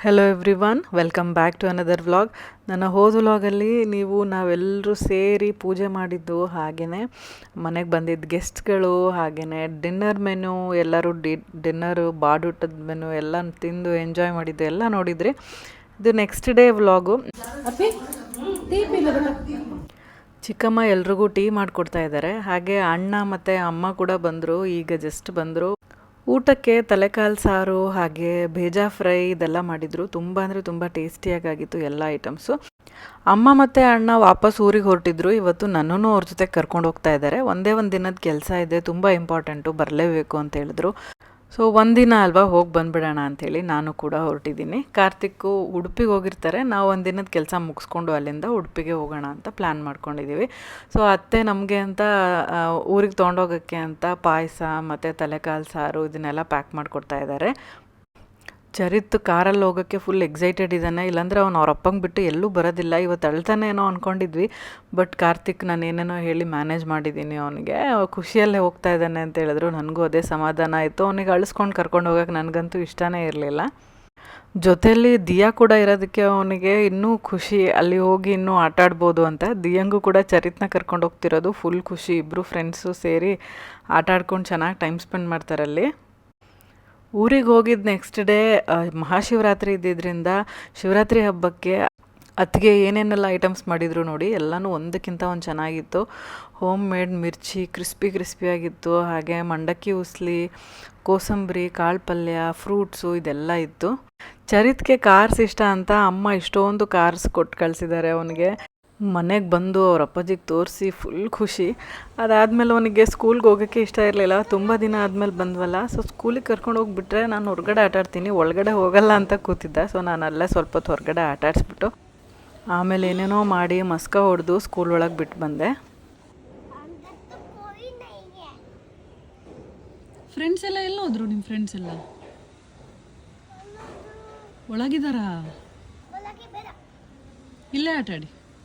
Hello everyone welcome back to another vlog ನನ್ನ ಹೋದ ವ್ಲಾಗಲ್ಲಿ ನೀವು ನಾವೆಲ್ಲರೂ ಸೇರಿ ಪೂಜೆ ಮಾಡಿದ್ದು ಹಾಗೆಯೇ ಮನೆಗೆ ಬಂದಿದ್ದ ಗೆಸ್ಟ್ಗಳು ಹಾಗೆಯೇ ಡಿನ್ನರ್ ಮೆನು ಎಲ್ಲರೂ ಡಿ ಡಿನ್ನರು ಬಾಡೂಟದ ಮೆನು ಎಲ್ಲ ತಿಂದು ಎಂಜಾಯ್ ಮಾಡಿದ್ದು ಎಲ್ಲ ನೋಡಿದ್ರಿ. ಇದು ನೆಕ್ಸ್ಟ್ ಡೇ ವ್ಲಾಗು ಚಿಕ್ಕಮ್ಮ ಎಲ್ರಿಗೂ ಟೀ ಮಾಡಿಕೊಡ್ತಾ ಇದ್ದಾರೆ ಹಾಗೆ ಅಣ್ಣ ಮತ್ತು ಅಮ್ಮ ಕೂಡ ಬಂದರು ಈಗ ಜಸ್ಟ್ ಬಂದರು. ಊಟಕ್ಕೆ ತಲೆಕಾಲು ಸಾರು ಹಾಗೆ ಬೇಜಾ ಫ್ರೈ ಇದೆಲ್ಲ ಮಾಡಿದರು. ತುಂಬ ಅಂದರೆ ತುಂಬ ಟೇಸ್ಟಿಯಾಗಿತ್ತು ಎಲ್ಲ ಐಟಮ್ಸು. ಅಮ್ಮ ಮತ್ತು ಅಣ್ಣ ವಾಪಸ್ ಊರಿಗೆ ಹೊರಟಿದ್ರು. ಇವತ್ತು ನನ್ನೂ ಅವ್ರ ಜೊತೆ ಕರ್ಕೊಂಡು ಹೋಗ್ತಾ ಇದ್ದಾರೆ. ಒಂದೇ ಒಂದು ದಿನದ ಕೆಲಸ ಇದೆ. ತುಂಬ ಇಂಪಾರ್ಟೆಂಟು. ಬರಲೇಬೇಕು ಅಂತ ಹೇಳಿದ್ರು. ಸೊ ಒಂದಿನ ಅಲ್ವಾ ಹೋಗಿ ಬಂದ್ಬಿಡೋಣ ಅಂಥೇಳಿ ನಾನು ಕೂಡ ಹೊರಟಿದ್ದೀನಿ. ಕಾರ್ತಿಕ್ಕು ಉಡುಪಿಗೆ ಹೋಗಿರ್ತಾರೆ. ನಾವು ಒಂದಿನದ ಕೆಲಸ ಮುಗಿಸ್ಕೊಂಡು ಅಲ್ಲಿಂದ ಉಡುಪಿಗೆ ಹೋಗೋಣ ಅಂತ ಪ್ಲ್ಯಾನ್ ಮಾಡ್ಕೊಂಡಿದ್ದೀವಿ ಸೊ ಅತ್ತೆ ನಮಗೆ ಅಂತ ಊರಿಗೆ ತೊಗೊಂಡೋಗೋಕ್ಕೆ ಅಂತ ಪಾಯಸ ಮತ್ತು ತಲೆಕಾಲು ಸಾರು ಇದನ್ನೆಲ್ಲ ಪ್ಯಾಕ್ ಮಾಡಿಕೊಡ್ತಾ ಇದ್ದಾರೆ ಚರಿತ್ ಕಾರಲ್ಲಿ ಹೋಗೋಕ್ಕೆ ಫುಲ್ ಎಕ್ಸೈಟೆಡ್ ಇದ್ದಾನೆ. ಇಲ್ಲಾಂದರೆ ಅವ್ನು ಅವ್ರ ಅಪ್ಪಂಗೆ ಬಿಟ್ಟು ಎಲ್ಲೂ ಬರೋದಿಲ್ಲ. ಇವತ್ತು ಅಳ್ತಾನೆ ಏನೋ ಅಂದ್ಕೊಂಡಿದ್ವಿ ಬಟ್ ಕಾರ್ತಿಕ್ ನಾನು ಏನೇನೋ ಹೇಳಿ ಮ್ಯಾನೇಜ್ ಮಾಡಿದ್ದೀನಿ ಅವನಿಗೆ. ಖುಷಿಯಲ್ಲೇ ಹೋಗ್ತಾ ಇದ್ದಾನೆ ಅಂತ ಹೇಳಿದ್ರು. ನನಗೂ ಅದೇ ಸಮಾಧಾನ ಆಯಿತು. ಅವನಿಗೆ ಅಳಿಸ್ಕೊಂಡು ಕರ್ಕೊಂಡು ಹೋಗೋಕೆ ನನಗಂತೂ ಇಷ್ಟನೇ ಇರಲಿಲ್ಲ. ಜೊತೆಯಲ್ಲಿ ದಿಯಾ ಕೂಡ ಇರೋದಕ್ಕೆ ಅವನಿಗೆ ಇನ್ನೂ ಖುಷಿ. ಅಲ್ಲಿ ಹೋಗಿ ಇನ್ನೂ ಆಟ ಆಡ್ಬೋದು ಅಂತ. ದಿಯಂಗೂ ಕೂಡ ಚರಿತ್ನ ಕರ್ಕೊಂಡು ಹೋಗ್ತಿರೋದು. ಫುಲ್ ಖುಷಿ. ಇಬ್ಬರು ಫ್ರೆಂಡ್ಸು ಸೇರಿ ಆಟ ಆಡ್ಕೊಂಡು ಚೆನ್ನಾಗಿ ಟೈಮ್ ಸ್ಪೆಂಡ್ ಮಾಡ್ತಾರಲ್ಲಿ ಊರಿಗೆ ಹೋಗಿದ್ದು ನೆಕ್ಸ್ಟ್ ಡೇ ಮಹಾಶಿವರಾತ್ರಿ ಇದ್ದಿದ್ದರಿಂದ ಶಿವರಾತ್ರಿ ಹಬ್ಬಕ್ಕೆ ಅತ್ತಿಗೆ ಏನೇನೆಲ್ಲ ಐಟಮ್ಸ್ ಮಾಡಿದ್ರು ನೋಡಿ, ಎಲ್ಲನೂ ಒಂದಕ್ಕಿಂತ ಒಂದು ಚೆನ್ನಾಗಿತ್ತು. ಹೋಮ್ ಮೇಡ್ ಮಿರ್ಚಿ ಕ್ರಿಸ್ಪಿ ಕ್ರಿಸ್ಪಿಯಾಗಿತ್ತು ಹಾಗೆ ಮಂಡಕ್ಕಿ ಉಸ್ಲಿ, ಕೋಸಂಬರಿ ಕಾಳು ಪಲ್ಯ ಫ್ರೂಟ್ಸು ಇದೆಲ್ಲ ಇತ್ತು. ಚರಿತ್ಗೆ ಕಾರ್ಸ್ ಇಷ್ಟ ಅಂತ ಅಮ್ಮ ಇಷ್ಟೊಂದು ಕಾರ್ಸ್ ಕೊಟ್ಟು ಕಳಿಸಿದ್ದಾರೆ ಅವನಿಗೆ. ಮನೆಗೆ ಬಂದು ಅವ್ರ ಅಪ್ಪಾಜಿಗೆ ತೋರಿಸಿ ಫುಲ್ ಖುಷಿ. ಅದಾದಮೇಲೆ ಅವನಿಗೆ ಸ್ಕೂಲ್ಗೆ ಹೋಗೋಕ್ಕೆ ಇಷ್ಟ ಇರಲಿಲ್ಲ. ತುಂಬ ದಿನ ಆದಮೇಲೆ ಬಂದ್ವಲ್ಲ. ಸೊ ಸ್ಕೂಲಿಗೆ ಕರ್ಕೊಂಡು ಹೋಗಿಬಿಟ್ರೆ ನಾನು ಹೊರಗಡೆ ಆಟಾಡ್ತೀನಿ ಒಳಗಡೆ ಹೋಗಲ್ಲ ಅಂತ ಕೂತಿದ್ದ. ಸೊ ನಾನು ಅಲ್ಲೇ ಸ್ವಲ್ಪ ಹೊತ್ತು ಹೊರಗಡೆ ಆಟಾಡಿಸ್ಬಿಟ್ಟು ಆಮೇಲೆ ಏನೇನೋ ಮಾಡಿ ಮಸ್ಕ ಹೊಡೆದು ಸ್ಕೂಲ್ ಒಳಗೆ ಬಿಟ್ಟು ಬಂದೆ. ಫ್ರೆಂಡ್ಸ್ ಎಲ್ಲ ಎಲ್ಲ ಹೋದ್ರು ನಿಮ್ಮ ಫ್ರೆಂಡ್ಸ್ ಎಲ್ಲ ಒಳಗಿದಾರಾ ಇಲ್ಲೇ ಆಟ ಆಡಿ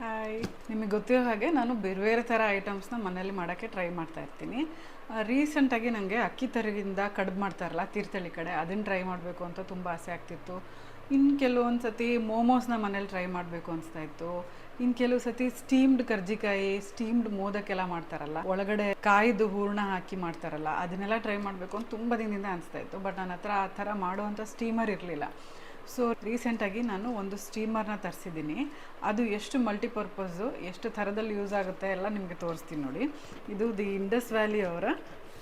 ಹಾಯ್ ನಿಮಗೆ ಗೊತ್ತಿರೋ ಹಾಗೆ ನಾನು ಬೇರೆ ಬೇರೆ ಥರ ಐಟಮ್ಸ್ನ ಮನೇಲಿ ಮಾಡೋಕ್ಕೆ ಟ್ರೈ ಮಾಡ್ತಾ ಇರ್ತೀನಿ. ರೀಸೆಂಟಾಗಿ ನನಗೆ ಅಕ್ಕಿ ತರಿಗಿಂದ ಕಡ್ಬು ಮಾಡ್ತಾರಲ್ಲ ತೀರ್ಥಳ್ಳಿ ಕಡೆ. ಅದನ್ನು ಟ್ರೈ ಮಾಡಬೇಕು ಅಂತ ತುಂಬ ಆಸೆ ಆಗ್ತಿತ್ತು. ಇನ್ನು ಕೆಲವೊಂದು ಸತಿ ಮೋಮೋಸ್ನ ಮನೇಲಿ ಟ್ರೈ ಮಾಡಬೇಕು ಅನಿಸ್ತಾ ಇತ್ತು. ಇನ್ನು ಕೆಲವು ಸತಿ ಸ್ಟೀಮ್ಡ್ ಕರ್ಜಿಕಾಯಿ ಸ್ಟೀಮ್ಡ್ ಮೋದಕ್ಕೆಲ್ಲ ಮಾಡ್ತಾರಲ್ಲ, ಒಳಗಡೆ ಕಾಯ್ದು ಹೂರ್ಣ ಹಾಕಿ ಮಾಡ್ತಾರಲ್ಲ, ಅದನ್ನೆಲ್ಲ ಟ್ರೈ ಮಾಡಬೇಕು ಅಂತ ತುಂಬ ದಿನದಿಂದ ಅನಿಸ್ತಾ ಇತ್ತು. ಬಟ್ ನನ್ನ ಹತ್ರ ಆ ಥರ ಮಾಡುವಂಥ ಸ್ಟೀಮರ್ ಇರಲಿಲ್ಲ. ಸೊ ರೀಸೆಂಟಾಗಿ ನಾನು ಒಂದು ಸ್ಟೀಮರ್ನ ತರಿಸಿದ್ದೀನಿ. ಅದು ಎಷ್ಟು ಮಲ್ಟಿಪರ್ಪಸ್ಸು ಎಷ್ಟು ಥರದಲ್ಲಿ ಯೂಸ್ ಆಗುತ್ತೆ ಎಲ್ಲ ನಿಮಗೆ ತೋರಿಸ್ತೀನಿ ನೋಡಿ. ಇದು ದಿ ಇಂಡಸ್ ವ್ಯಾಲಿ ಅವರ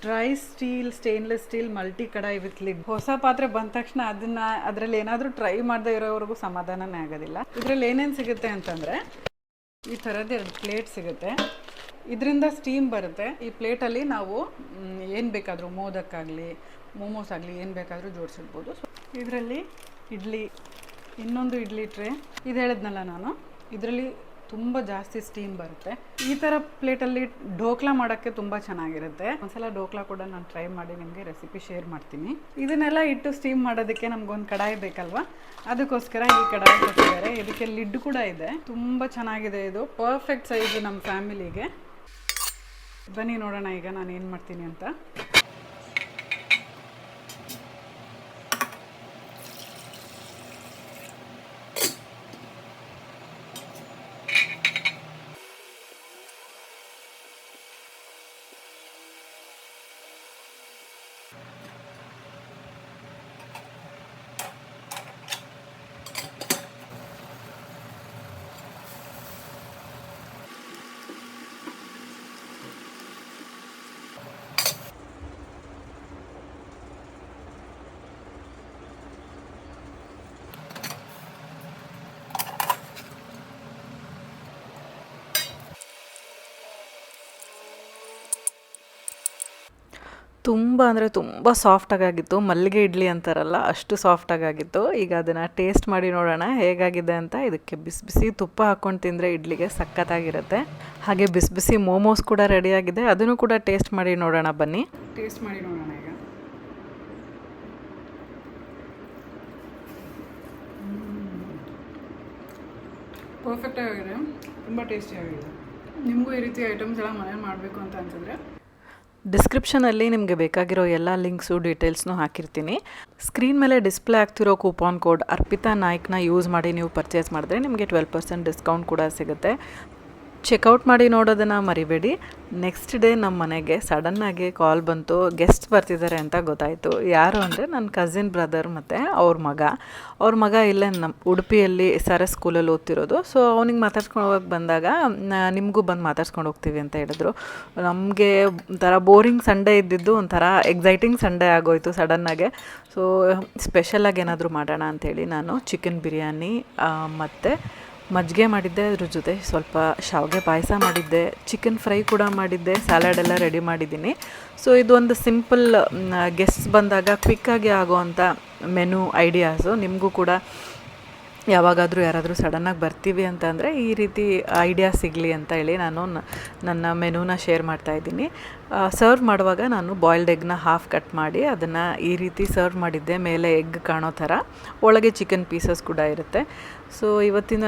dry steel stainless steel multi kadai with lid ಹೊಸ ಪಾತ್ರೆ ಬಂದ ತಕ್ಷಣ ಅದನ್ನ ಅದರಲ್ಲಿ ಏನಾದರೂ ಟ್ರೈ ಮಾಡದೇ ಇರೋವರೆಗೂ ಸಮಾಧಾನನೇ ಆಗೋದಿಲ್ಲ. ಇದರಲ್ಲಿ ಏನೇನು ಸಿಗುತ್ತೆ ಅಂತಂದರೆ, ಈ ಥರದ ಎರಡು ಪ್ಲೇಟ್ ಸಿಗುತ್ತೆ. ಇದರಿಂದ ಸ್ಟೀಮ್ ಬರುತ್ತೆ. ಈ ಪ್ಲೇಟಲ್ಲಿ ನಾವು ಏನು ಬೇಕಾದರೂ ಮೋದಕ್ಕಾಗಲಿ ಮೋಮೋಸ್ ಆಗಲಿ ಏನು ಬೇಕಾದರೂ ಜೋಡಿಸಿಡ್ಬೋದು. ಇದರಲ್ಲಿ ಇಡ್ಲಿ, ಇನ್ನೊಂದು ಇಡ್ಲಿ ಟ್ರೇ ಇದು ಹೇಳಿದ್ನಲ್ಲ ನಾನು, ಇದರಲ್ಲಿ ತುಂಬ ಜಾಸ್ತಿ ಸ್ಟೀಮ್ ಬರುತ್ತೆ. ಈ ಥರ ಪ್ಲೇಟಲ್ಲಿ ಢೋಕ್ಲಾ ಮಾಡೋಕ್ಕೆ ತುಂಬ ಚೆನ್ನಾಗಿರುತ್ತೆ. ಒಂದ್ಸಲ ಢೋಕ್ಲಾ ಕೂಡ ನಾನು ಟ್ರೈ ಮಾಡಿ ನಿಮಗೆ ರೆಸಿಪಿ ಶೇರ್ ಮಾಡ್ತೀನಿ. ಇದನ್ನೆಲ್ಲ ಇಟ್ಟು ಸ್ಟೀಮ್ ಮಾಡೋದಕ್ಕೆ ನಮಗೊಂದು ಕಡಾಯಿ ಬೇಕಲ್ವಾ? ಅದಕ್ಕೋಸ್ಕರ ಈ ಕಡಾಯಿ ಕೊಟ್ಟಿದ್ದಾರೆ. ಇದಕ್ಕೆ ಲಿಡ್ ಕೂಡ ಇದೆ. ತುಂಬ ಚೆನ್ನಾಗಿದೆ ಇದು. ಪರ್ಫೆಕ್ಟ್ ಸೈಜು ನಮ್ಮ ಫ್ಯಾಮಿಲಿಗೆ ಬನ್ನಿ ನೋಡೋಣ ಈಗ ನಾನು ಏನು ಮಾಡ್ತೀನಿ ಅಂತ. ತುಂಬ ಅಂದರೆ ತುಂಬ ಸಾಫ್ಟಾಗಿತ್ತು ಮಲ್ಲಿಗೆ ಇಡ್ಲಿ ಅಂತಾರಲ್ಲ, ಅಷ್ಟು ಸಾಫ್ಟಾಗಿತ್ತು ಈಗ ಅದನ್ನು ಟೇಸ್ಟ್ ಮಾಡಿ ನೋಡೋಣ, ಹೇಗಾಗಿದೆ ಅಂತ. ಇದಕ್ಕೆ ಬಿಸಿ ಬಿಸಿ ತುಪ್ಪ ಹಾಕ್ಕೊಂಡು ತಿಂದರೆ ಇಡ್ಲಿಗೆ ಸಖತ್ತಾಗಿರುತ್ತೆ. ಹಾಗೆ ಬಿಸಿ ಬಿಸಿ ಮೋಮೋಸ್ ಕೂಡ ರೆಡಿಯಾಗಿದೆ. ಅದನ್ನು ಕೂಡ ಟೇಸ್ಟ್ ಮಾಡಿ ನೋಡೋಣ, ಬನ್ನಿ. ಟೇಸ್ಟ್ ಮಾಡಿ ನೋಡೋಣ ಈಗ. ಪರ್ಫೆಕ್ಟಾಗಿದೆ ತುಂಬ ಟೇಸ್ಟಿಯಾಗಿದೆ ನಿಮಗೂ ಈ ರೀತಿ ಐಟಮ್ಸ್ ಎಲ್ಲ ಮನೇಲಿ ಮಾಡಬೇಕು ಅಂತ ಅನ್ಸಿದ್ರೆ ಡಿಸ್ಕ್ರಿಪ್ಷನಲ್ಲಿ ನಿಮಗೆ ಬೇಕಾಗಿರೋ ಎಲ್ಲ ಲಿಂಕ್ಸು ಡೀಟೇಲ್ಸ್ನು ಹಾಕಿರ್ತೀನಿ. ಸ್ಕ್ರೀನ್ ಮೇಲೆ ಡಿಸ್ಪ್ಲೇ ಆಗ್ತಿರೋ ಕೂಪಾನ್ ಕೋಡ್ ಅರ್ಪಿತಾ ನಾಯ್ಕ್ನ ಯೂಸ್ ಮಾಡಿ ನೀವು ಪರ್ಚೇಸ್ ಮಾಡಿದ್ರೆ ನಿಮಗೆ ಟ್ವೆಲ್ ಪರ್ಸೆಂಟ್ ಡಿಸ್ಕೌಂಟ್ ಕೂಡ ಸಿಗುತ್ತೆ. ಚೆಕ್ಔಟ್ ಮಾಡಿ ನೋಡೋದನ್ನು ಮರಿಬೇಡಿ. ನೆಕ್ಸ್ಟ್ ಡೇ ನಮ್ಮ ಮನೆಗೆ ಸಡನ್ನಾಗಿ ಕಾಲ್ ಬಂತು. ಗೆಸ್ಟ್ ಬರ್ತಿದ್ದಾರೆ ಅಂತ ಗೊತ್ತಾಯಿತು. ಯಾರು ಅಂದರೆ ನನ್ನ ಕಸಿನ್ ಬ್ರದರ್ ಮತ್ತು ಅವ್ರ ಮಗ. ಅವ್ರ ಮಗ ಇಲ್ಲೇ ನಮ್ಮ ಉಡುಪಿಯಲ್ಲಿ ಎಸ್ ಆರ್ ಎಸ್ ಸ್ಕೂಲಲ್ಲಿ ಓದ್ತಿರೋದು. ಸೊ ಅವ್ನಿಗೆ ಮಾತಾಡ್ಸ್ಕೊಂಡು ಹೋಗಕ್ಕೆ ಬಂದಾಗ ನಿಮಗೂ ಬಂದು ಮಾತಾಡ್ಸ್ಕೊಂಡು ಹೋಗ್ತೀವಿ ಅಂತ ಹೇಳಿದ್ರು. ನಮಗೆ ಒಂಥರ ಬೋರಿಂಗ್ ಸಂಡೇ ಇದ್ದಿದ್ದು ಒಂಥರ ಎಕ್ಸೈಟಿಂಗ್ ಸಂಡೇ ಆಗೋಯ್ತು ಸಡನ್ನಾಗೆ ಸೊ ಸ್ಪೆಷಲಾಗಿ ಏನಾದರೂ ಮಾಡೋಣ ಅಂಥೇಳಿ ನಾನು ಚಿಕನ್ ಬಿರಿಯಾನಿ ಮತ್ತು ಮಜ್ಜಿಗೆ ಮಾಡಿದ್ದೆ, ಅದ್ರ ಜೊತೆ ಸ್ವಲ್ಪ ಶಾವಿಗೆ ಪಾಯಸ ಮಾಡಿದ್ದೆ ಚಿಕನ್ ಫ್ರೈ ಕೂಡ ಮಾಡಿದ್ದೆ ಸ್ಯಾಲಡ್ ಎಲ್ಲ ರೆಡಿ ಮಾಡಿದ್ದೀನಿ. ಸೊ ಇದೊಂದು ಸಿಂಪಲ್ ಗೆಸ್ಟ್ ಬಂದಾಗ ಕ್ವಿಕ್ಕಾಗಿ ಆಗೋವಂಥ ಮೆನು ಐಡಿಯಾಸು ನಿಮಗೂ ಕೂಡ ಯಾವಾಗಾದರೂ ಯಾರಾದರೂ ಸಡನ್ನಾಗಿ ಬರ್ತೀವಿ ಅಂತಂದರೆ ಈ ರೀತಿ ಐಡಿಯಾ ಸಿಗಲಿ ಅಂತ ಹೇಳಿ ನಾನು ನನ್ನ ಮೆನುನ ಶೇರ್ ಮಾಡ್ತಾ ಇದ್ದೀನಿ. ಸರ್ವ್ ಮಾಡುವಾಗ ನಾನು ಬಾಯ್ಲ್ಡ್ ಎಗ್ನ ಹಾಫ್ ಕಟ್ ಮಾಡಿ ಅದನ್ನು ಈ ರೀತಿ ಸರ್ವ್ ಮಾಡಿದ್ದೆ, ಮೇಲೆ ಎಗ್ ಕಾಣೋ ಥರ. ಒಳಗೆ ಚಿಕನ್ ಪೀಸಸ್ ಕೂಡ ಇರುತ್ತೆ. ಸೊ ಇವತ್ತಿನ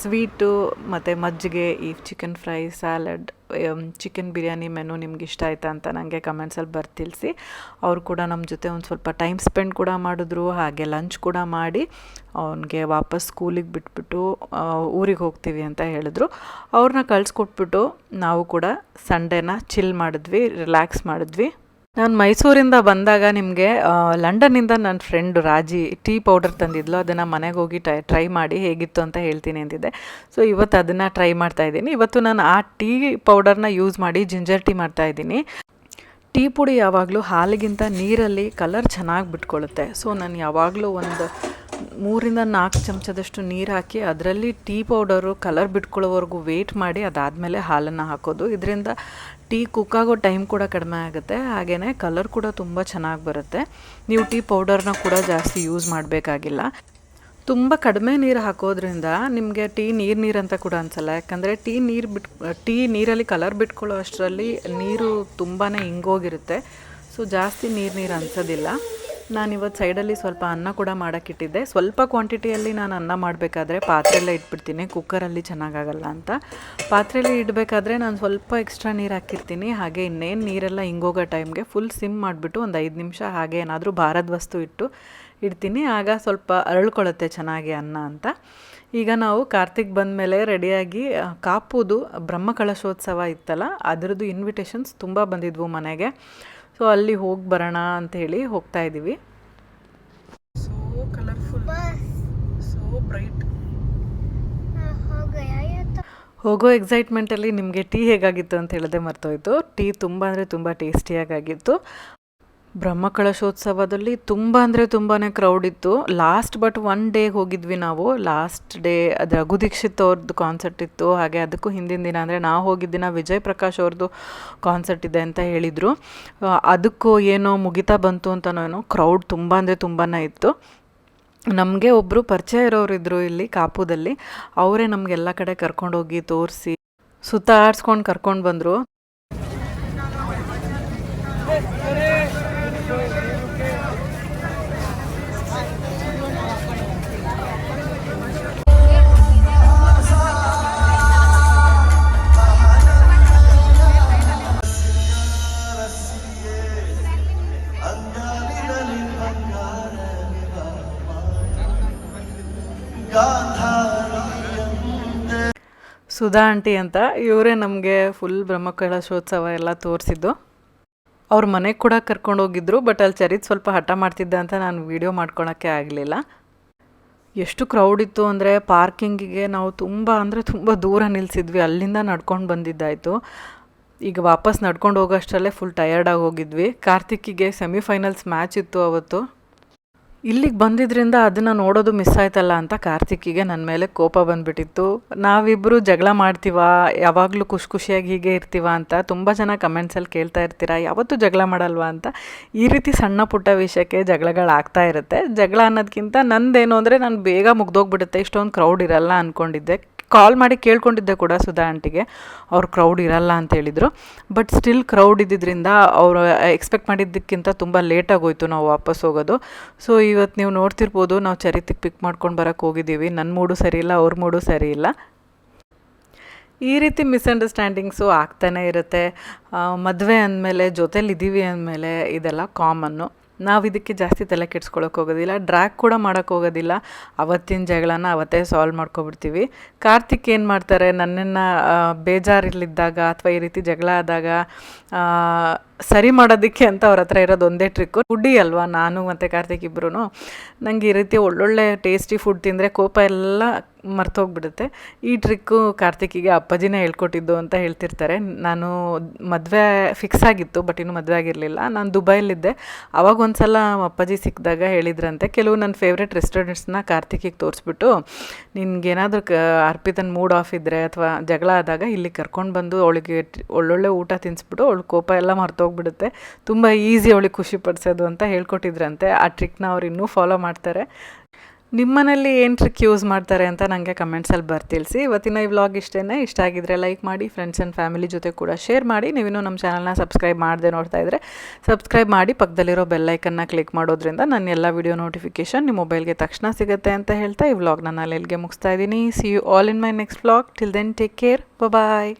ಸ್ವೀಟು ಮತ್ತು ಮಜ್ಜಿಗೆ ಈ chicken fry salad chicken biryani menu ನಿಮ್ಗೆ ಇಷ್ಟ ಆಯ್ತಾ ಅಂತ ನನಗೆ ಕಮೆಂಟ್ಸಲ್ಲಿ ಬರ್ದು ತಿಳಿಸಿ ಅವರು ಕೂಡ ನಮ್ಮ ಜೊತೆ ಒಂದು ಸ್ವಲ್ಪ ಟೈಮ್ ಸ್ಪೆಂಡ್ ಕೂಡ ಮಾಡಿದ್ರು, ಹಾಗೆ ಲಂಚ್ ಕೂಡ ಮಾಡಿ, ಅವನಿಗೆ ವಾಪಸ್ ಸ್ಕೂಲಿಗೆ ಬಿಟ್ಬಿಟ್ಟು ಊರಿಗೆ ಹೋಗ್ತೀವಿ ಅಂತ ಹೇಳಿದ್ರು. ಅವ್ರನ್ನ ಕಳಿಸ್ಕೊಟ್ಬಿಟ್ಟು ನಾವು ಕೂಡ ಸಂಡೇನ ಚಿಲ್ ಮಾಡಿದ್ವಿ ರಿಲ್ಯಾಕ್ಸ್ ಮಾಡಿದ್ವಿ. ನಾನು ಮೈಸೂರಿಂದ ಬಂದಾಗ ನಿಮಗೆ ಲಂಡನ್ನಿಂದ ನನ್ನ ಫ್ರೆಂಡ್ ರಾಜಿ ಟೀ ಪೌಡರ್ ತಂದಿದ್ಲು, ಅದನ್ನು ಮನೆಗೆ ಹೋಗಿ ಟ್ರೈ ಟ್ರೈ ಮಾಡಿ ಹೇಗಿತ್ತು ಅಂತ ಹೇಳ್ತೀನಿ ಅಂತಿದ್ದೆ. ಸೊ ಇವತ್ತು ಅದನ್ನು ಟ್ರೈ ಮಾಡ್ತಾ ಇದ್ದೀನಿ. ಇವತ್ತು ನಾನು ಆ ಟೀ ಪೌಡರ್ನ ಯೂಸ್ ಮಾಡಿ ಜಿಂಜರ್ ಟೀ ಮಾಡ್ತಾ ಇದ್ದೀನಿ. ಟೀ ಪುಡಿ ಯಾವಾಗಲೂ ಹಾಲಿಗಿಂತ ನೀರಲ್ಲಿ ಕಲರ್ ಚೆನ್ನಾಗಿ ಬಿಟ್ಕೊಳ್ಳುತ್ತೆ ಸೊ ನಾನು ಯಾವಾಗಲೂ ಒಂದು ಮೂರಿಂದ ನಾಲ್ಕು ಚಮಚದಷ್ಟು ನೀರು ಹಾಕಿ ಅದರಲ್ಲಿ ಟೀ ಪೌಡರು ಕಲರ್ ಬಿಟ್ಕೊಳ್ಳೋವರೆಗೂ ವೆಯ್ಟ್ ಮಾಡಿ ಅದಾದಮೇಲೆ ಹಾಲನ್ನು ಹಾಕೋದು. ಇದರಿಂದ ಟೀ ಕುಕ್ಕಾಗೋ ಟೈಮ್ ಕೂಡ ಕಡಿಮೆ ಆಗುತ್ತೆ. ಹಾಗೆಯೇ ಕಲರ್ ಕೂಡ ತುಂಬ ಚೆನ್ನಾಗಿ ಬರುತ್ತೆ. ನೀವು ಟೀ ಪೌಡರ್ನ ಕೂಡ ಜಾಸ್ತಿ ಯೂಸ್ ಮಾಡಬೇಕಾಗಿಲ್ಲ. ತುಂಬ ಕಡಿಮೆ ನೀರು ಹಾಕೋದ್ರಿಂದ ನಿಮಗೆ ಟೀ ನೀರು ನೀರು ಅಂತ ಕೂಡ ಅನಿಸಲ್ಲ. ಯಾಕಂದರೆ ಟೀ ನೀರು ಬಿಟ್, ಟೀ ನೀರಲ್ಲಿ ಕಲರ್ ಬಿಟ್ಕೊಳ್ಳೋ ಅಷ್ಟರಲ್ಲಿ ನೀರು ತುಂಬಾ ಇಂಗೋಗಿರುತ್ತೆ. ಸೊ ಜಾಸ್ತಿ ನೀರು ನೀರು ಅನ್ಸೋದಿಲ್ಲ. ನಾನಿವತ್ತು ಸೈಡಲ್ಲಿ ಸ್ವಲ್ಪ ಅನ್ನ ಕೂಡ ಮಾಡೋಕ್ಕಿಟ್ಟಿದ್ದೆ. ಸ್ವಲ್ಪ ಕ್ವಾಂಟಿಟಿಯಲ್ಲಿ ನಾನು ಅನ್ನ ಮಾಡಬೇಕಾದ್ರೆ ಪಾತ್ರೆಯಲ್ಲೇ ಇಟ್ಬಿಡ್ತೀನಿ. ಕುಕ್ಕರಲ್ಲಿ ಚೆನ್ನಾಗಾಗಲ್ಲ ಅಂತ. ಪಾತ್ರೆಯಲ್ಲಿ ಇಡಬೇಕಾದ್ರೆ ನಾನು ಸ್ವಲ್ಪ ಎಕ್ಸ್ಟ್ರಾ ನೀರು ಹಾಕಿರ್ತೀನಿ. ಹಾಗೆ ಇನ್ನೇನು ನೀರೆಲ್ಲ ಹಿಂಗೋಗೋ ಟೈಮ್ಗೆ ಫುಲ್ ಸಿಮ್ ಮಾಡಿಬಿಟ್ಟು ಒಂದು ಐದು ನಿಮಿಷ ಹಾಗೆ ಏನಾದರೂ ಭಾರದ ವಸ್ತು ಇಟ್ಟು ಇಡ್ತೀನಿ. ಆಗ ಸ್ವಲ್ಪ ಅರಳ್ಕೊಳ್ಳುತ್ತೆ ಚೆನ್ನಾಗಿ ಅನ್ನ ಅಂತ. ಈಗ ನಾವು ಕಾರ್ತಿಕ್ ಬಂದಮೇಲೆ ರೆಡಿಯಾಗಿ ಕಾಪುದು ಬ್ರಹ್ಮಕಳಶೋತ್ಸವ ಇತ್ತಲ್ಲ, ಅದರದ್ದು ಇನ್ವಿಟೇಷನ್ಸ್ ತುಂಬ ಬಂದಿದ್ವು ಮನೆಗೆ. ಸೊ ಅಲ್ಲಿ ಹೋಗಿ ಬರೋಣ ಅಂತ ಹೇಳಿ ಹೋಗ್ತಾ ಇದ್ದೀವಿ ಸೋ ಕಲರ್ಫುಲ್ ಸೋ ಬ್ರೈಟ್ ಹೋಗೋ ಎಕ್ಸೈಟ್ಮೆಂಟಲ್ಲಿ ನಿಮಗೆ ಟೀ ಹೇಗಾಗಿತ್ತು ಅಂತ ಹೇಳಿದೆ ಮರ್ತೋಯ್ತು. ಟೀ ತುಂಬ ಅಂದರೆ ತುಂಬ ಟೇಸ್ಟಿಯಾಗಿತ್ತು ಬ್ರಹ್ಮಕಳಶೋತ್ಸವದಲ್ಲಿ ತುಂಬ ಅಂದರೆ ತುಂಬಾ ಕ್ರೌಡ್ ಇತ್ತು. ಲಾಸ್ಟ್ ಬಟ್ ಒನ್ ಡೇ ಹೋಗಿದ್ವಿ ನಾವು. ಲಾಸ್ಟ್ ಡೇ ಅದು ರಘು ದೀಕ್ಷಿತ್ ಅವ್ರದ್ದು ಕಾನ್ಸರ್ಟ್ ಇತ್ತು. ಹಾಗೆ ಅದಕ್ಕೂ ಹಿಂದಿನ ದಿನ ಅಂದರೆ ನಾವು ಹೋಗಿದ್ದ ದಿನ ವಿಜಯ್ ಪ್ರಕಾಶ್ ಅವ್ರದ್ದು ಕಾನ್ಸರ್ಟ್ ಇದೆ ಅಂತ ಹೇಳಿದರು. ಅದಕ್ಕೂ ಏನೋ ಮುಗಿತಾ ಬಂತು ಅಂತನೋ ಕ್ರೌಡ್ ತುಂಬ ಅಂದರೆ ತುಂಬಾ ಇತ್ತು. ನಮಗೆ ಒಬ್ಬರು ಪರಿಚಯ ಇರೋರು ಇದ್ದರು ಇಲ್ಲಿ ಕಾಪುದಲ್ಲಿ. ಅವರೇ ನಮಗೆಲ್ಲ ಕಡೆ ಕರ್ಕೊಂಡೋಗಿ ತೋರಿಸಿ ಸುತ್ತ ಆಡ್ಸ್ಕೊಂಡು ಕರ್ಕೊಂಡು ಬಂದರು. ಸುಧಾ ಆಂಟಿ ಅಂತ ಇವರೇ ನಮಗೆ ಫುಲ್ ಬ್ರಹ್ಮಕಳಶೋತ್ಸವ ಎಲ್ಲ ತೋರಿಸಿದ್ದು. ಅವ್ರ ಮನೆಗೆ ಕೂಡ ಕರ್ಕೊಂಡು ಹೋಗಿದ್ರು ಬಟ್ ಅಲ್ಲಿ ಚರಿತ್ ಸ್ವಲ್ಪ ಹಠ ಮಾಡ್ತಿದ್ದೆ ಅಂತ ನಾನು ವೀಡಿಯೋ ಮಾಡ್ಕೊಳಕ್ಕೆ ಆಗಲಿಲ್ಲ. ಎಷ್ಟು ಕ್ರೌಡ್ ಇತ್ತು ಅಂದರೆ ಪಾರ್ಕಿಂಗಿಗೆ ನಾವು ತುಂಬ ಅಂದರೆ ತುಂಬ ದೂರ ನಿಲ್ಲಿಸಿದ್ವಿ ಅಲ್ಲಿಂದ ನಡ್ಕೊಂಡು ಬಂದಿದ್ದಾಯಿತು. ಈಗ ವಾಪಸ್ ನಡ್ಕೊಂಡು ಹೋಗೋಷ್ಟರಲ್ಲೇ ಫುಲ್ ಟಯರ್ಡಾಗಿ ಹೋಗಿದ್ವಿ. ಕಾರ್ತಿಕ್ಕಿಗೆ ಸೆಮಿಫೈನಲ್ಸ್ ಮ್ಯಾಚ್ ಇತ್ತು ಅವತ್ತು. ಇಲ್ಲಿಗೆ ಬಂದಿದ್ದರಿಂದ ಅದನ್ನು ನೋಡೋದು ಮಿಸ್ ಆಯ್ತಲ್ಲ ಅಂತ ಕಾರ್ತಿಕ್ಕಿಗೆ ನನ್ನ ಮೇಲೆ ಕೋಪ ಬಂದ್ಬಿಟ್ಟಿತ್ತು. ನಾವಿಬ್ಬರು ಜಗಳ ಮಾಡ್ತೀವ? ಯಾವಾಗಲೂ ಖುಷಿ ಖುಷಿಯಾಗಿ ಹೀಗೆ ಇರ್ತೀವ ಅಂತ ತುಂಬ ಜನ ಕಮೆಂಟ್ಸಲ್ಲಿ ಕೇಳ್ತಾ ಇರ್ತೀರ? ಯಾವತ್ತೂ ಜಗಳ ಮಾಡಲ್ವಾ ಅಂತ ಈ ರೀತಿ ಸಣ್ಣ ಪುಟ್ಟ ವಿಷಯಕ್ಕೆ ಜಗಳಗಳಾಗ್ತಾ ಇರುತ್ತೆ. ಜಗಳ ಅನ್ನೋದಕ್ಕಿಂತ ನಂದೇನು ಅಂದರೆ ನಾನು ಬೇಗ ಮುಗ್ದೋಗ್ಬಿಡುತ್ತೆ. ಇಷ್ಟೊಂದು ಕ್ರೌಡ್ ಇರಲ್ಲ ಅಂದ್ಕೊಂಡಿದ್ದೆ ಕಾಲ್ ಮಾಡಿ ಕೇಳ್ಕೊಂಡಿದ್ದೆ ಕೂಡ ಸುಧಾ ಆಂಟಿಗೆ ಅವ್ರು ಕ್ರೌಡ್ ಇರಲ್ಲ ಅಂತ ಹೇಳಿದರು. ಬಟ್ ಸ್ಟಿಲ್ ಕ್ರೌಡ್ ಇದ್ದಿದ್ದರಿಂದ ಅವರು ಎಕ್ಸ್ಪೆಕ್ಟ್ ಮಾಡಿದ್ದಕ್ಕಿಂತ ತುಂಬ ಲೇಟ್ ಹೋಯ್ತು ನಾವು ವಾಪಸ್ ಹೋಗೋದು. ಸೊ ಇವತ್ತು ನೀವು ನೋಡ್ತಿರ್ಬೋದು, ನಾವು ಚರಿತಿಗೆ ಪಿಕ್ ಮಾಡ್ಕೊಂಡು ಬರೋಕ್ಕೆ ಹೋಗಿದ್ದೀವಿ. ನನ್ನ ಮೂಡು ಸರಿ ಇಲ್ಲ, ಅವ್ರ ಮೂಡು ಸರಿ ಇಲ್ಲ. ಈ ರೀತಿ ಮಿಸ್ಅಂಡರ್ಸ್ಟ್ಯಾಂಡಿಂಗ್ಸು ಆಗ್ತಾನೆ ಇರುತ್ತೆ. ಮದುವೆ ಅಂದಮೇಲೆ ಜೊತೇಲಿದ್ದೀವಿ ಅಂದಮೇಲೆ, ಇದೆಲ್ಲ ಕಾಮನ್ನು ನಾವು ಇದಕ್ಕೆ ಜಾಸ್ತಿ ತಲೆ ಕೆಡ್ಸ್ಕೊಳಕ್ಕೆ ಹೋಗೋದಿಲ್ಲ ಡ್ರ್ಯಾಗ್ ಕೂಡ ಮಾಡೋಕ್ಕೆ ಹೋಗೋದಿಲ್ಲ. ಅವತ್ತಿನ ಜಗಳನ ಅವತ್ತೇ ಸಾಲ್ವ್ ಮಾಡ್ಕೊಬಿಡ್ತೀವಿ. ಕಾರ್ತಿಕ್ ಏನು ಮಾಡ್ತಾರೆ, ನನ್ನನ್ನು ಬೇಜಾರಿಲ್ಲಿದ್ದಾಗ ಅಥವಾ ಈ ರೀತಿ ಜಗಳ ಆದಾಗ ಸರಿ ಮಾಡೋದಕ್ಕೆ ಅಂತ ಅವ್ರ ಹತ್ರ ಇರೋದು ಒಂದೇ ಟ್ರಿಕ್ಕು ಫುಡ್ಡಿ ಅಲ್ವಾ? ನಾನು ಮತ್ತು ಕಾರ್ತಿಕ್ ಇಬ್ಬರೂ ನನಗೆ ಈ ರೀತಿ ಒಳ್ಳೊಳ್ಳೆ ಟೇಸ್ಟಿ ಫುಡ್ ತಿಂದರೆ ಕೋಪ ಎಲ್ಲ ಮರ್ತೋಗ್ಬಿಡುತ್ತೆ. ಈ ಟ್ರಿಕ್ಕು ಕಾರ್ತಿಕಿಗೆ ಅಪ್ಪಾಜಿನೇ ಹೇಳ್ಕೊಟ್ಟಿದ್ದು ಅಂತ ಹೇಳ್ತಿರ್ತಾರೆ. ನಾನು ಮದುವೆ ಫಿಕ್ಸ್ ಆಗಿತ್ತು ಬಟ್ ಇನ್ನೂ ಮದುವೆ ಆಗಿರಲಿಲ್ಲ. ನಾನು ದುಬೈಲಿದ್ದೆ ಅವಾಗ ಒಂದು ಸಲ ಅಪ್ಪಾಜಿ ಸಿಕ್ಕಿದಾಗ ಹೇಳಿದ್ರಂತೆ, ಕೆಲವು ನನ್ನ ಫೇವ್ರೆಟ್ ರೆಸ್ಟೋರೆಂಟ್ಸ್ನ ಕಾರ್ತಿಕಿಗೆ ತೋರಿಸ್ಬಿಟ್ಟು ನಿನಗೇನಾದರೂ ಕ, ಅರ್ಪಿತನ ಮೂಡ್ ಆಫ್ ಇದ್ದರೆ ಅಥವಾ ಜಗಳ ಆದಾಗ ಇಲ್ಲಿ ಕರ್ಕೊಂಡು ಬಂದು ಅವಳಿಗೆ ಒಳ್ಳೊಳ್ಳೆ ಊಟ ತಿನ್ನಿಸ್ಬಿಟ್ಟು ಅವಳು ಕೋಪ ಎಲ್ಲ ಮರ್ತೋಗ್ಬಿಡುತ್ತೆ. ತುಂಬ ಈಸಿ ಅವಳಿಗೆ ಖುಷಿ ಪಡಿಸೋದು ಅಂತ ಹೇಳ್ಕೊಟ್ಟಿದ್ರಂತೆ. ಆ ಟ್ರಿಕ್ನ ಅವ್ರು ಇನ್ನೂ ಫಾಲೋ ಮಾಡ್ತಾರೆ. ನಿಮ್ಮನೇಲಿ ಏನು ಟ್ರಿಕ್ ಯೂಸ್ ಮಾಡ್ತಾರೆ ಅಂತ ನನಗೆ ಕಮೆಂಟ್ಸಲ್ಲಿ ಬರ್ತಿಳಿಸಿ ಇವತ್ತಿನ ಈ ವ್ಲಾಗ್ ಇಷ್ಟೇ ಇಷ್ಟ ಆಗಿದ್ರೆ ಲೈಕ್ ಮಾಡಿ ಫ್ರೆಂಡ್ಸ್ ಆ್ಯಂಡ್ ಫ್ಯಾಮಿಲಿ ಜೊತೆ ಕೂಡ ಶೇರ್ ಮಾಡಿ. ನೀವಿನ್ನೂ ನಮ್ಮ ಚಾನಲ್ನ ಸಬ್ಸ್ಕ್ರೈಬ್ ಮಾಡದೆ ನೋಡ್ತಾ ಇದ್ದರೆ ಸಬ್ಸ್ಕ್ರೈಬ್ ಮಾಡಿ, ಪಕ್ಕದಲ್ಲಿರೋ ಬೆಲ್ಲೈಕನ್ನ ಕ್ಲಿಕ್ ಮಾಡೋದ್ರಿಂದ ನನ್ನ ಎಲ್ಲ ವಿಡಿಯೋ ನೋಟಿಫಿಕೇಷನ್ ನಿಮ್ಮ ಮೊಬೈಲ್ಗೆ ತಕ್ಷಣ ಸಿಗುತ್ತೆ ಅಂತ ಹೇಳ್ತಾ ಈ ವ್ಲಾಗ್ನ ನಾನು ಅಲ್ಲಿಗೆ ಮುಗಿಸ್ತಾ ಇದ್ದೀನಿ. See you all in my next vlog till then take care bye